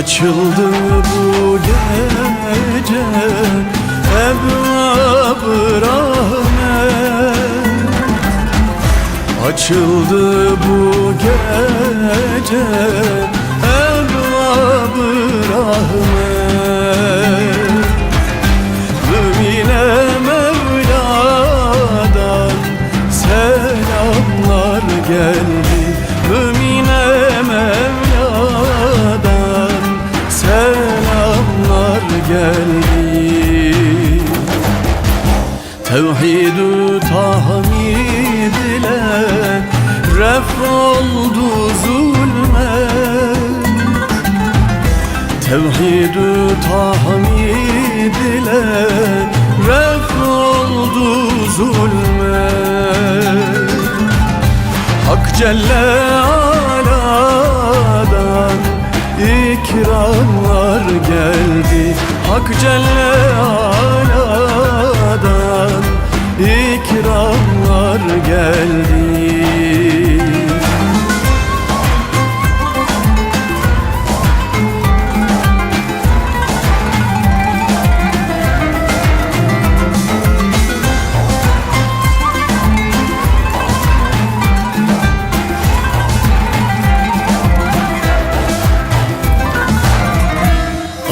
Açıldı bu gece Ebrab-ı rahmet Açıldı bu gece Ebrab-ı rahmet Mümine Mevla'dan selamlar geldi Tevhid-ü tahmid ile ref oldu zulmet Tevhid-ü tahmid ile ref oldu zulmet Hak Celle Ala'dan ikramlar geldi. Hak Celle Ala'dan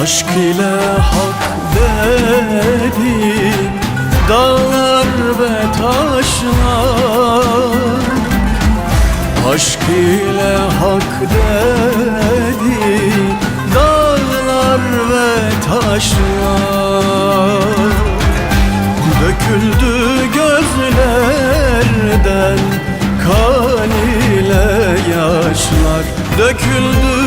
Aşk ile hak dedik Dağlar ve taşlar. Aşk ile hak dedik Dağlar ve taşlar. Döküldü gözlerden kan ile yaşlar. Döküldü